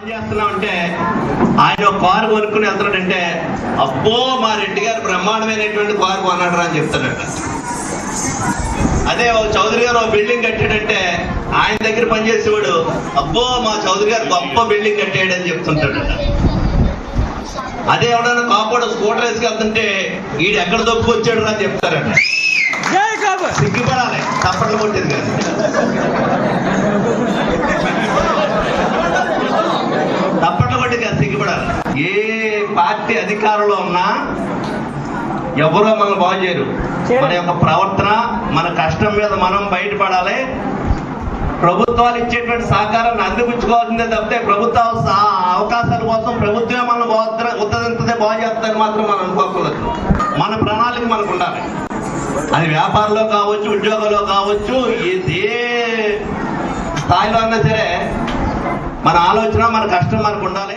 ఏం చేస్తున్నాం అంటే ఆయన కారు కొనుక్కుని వెళ్తున్నాడంటే అబ్బో మా రెడ్డి గారు బ్రహ్మాండమైనటువంటి కారు కొన్నాడు అని చెప్తాడట అదే ఒక చౌదరి గారు ఒక బిల్డింగ్ కట్టాడంటే ఆయన దగ్గర పనిచేసేవాడు అబ్బో మా చౌదరి గారు గొప్ప బిల్డింగ్ కట్టాడు అని చెప్తుంటాడట అదే ఎవడన్నా కాపాడు స్కూటర్ వేసుకెళ్తుంటే ఈడు ఎక్కడ దొప్పుకొచ్చాడు అని చెప్తారట. సిగ్గుపడాలి తప్పట్లు కొట్టేది కాదు తప్పట్లు కొట్టేది కాదు సిగ్గుపడాలి ఏ పార్టీ అధికారంలో ఉన్నా ఎవరో మనం బాగు చేయరు. మన యొక్క ప్రవర్తన మన కష్టం మీద మనం బయటపడాలి. ప్రభుత్వాలు ఇచ్చేటువంటి సహకారాన్ని అందిపుచ్చుకోవాల్సిందే తప్పితే ప్రభుత్వ అవకాశాల కోసం ప్రభుత్వమే మనం ఉత్తరంతదే బాగు చేస్తుందని మాత్రం మనం అనుకోకూడదు. మన ప్రణాళిక మనకు ఉండాలి. అది వ్యాపారంలో కావచ్చు ఉద్యోగంలో కావచ్చు ఏ- ఏ స్థాయిలో అన్నా సరే మన ఆలోచన మన కష్టం మనకు ఉండాలి.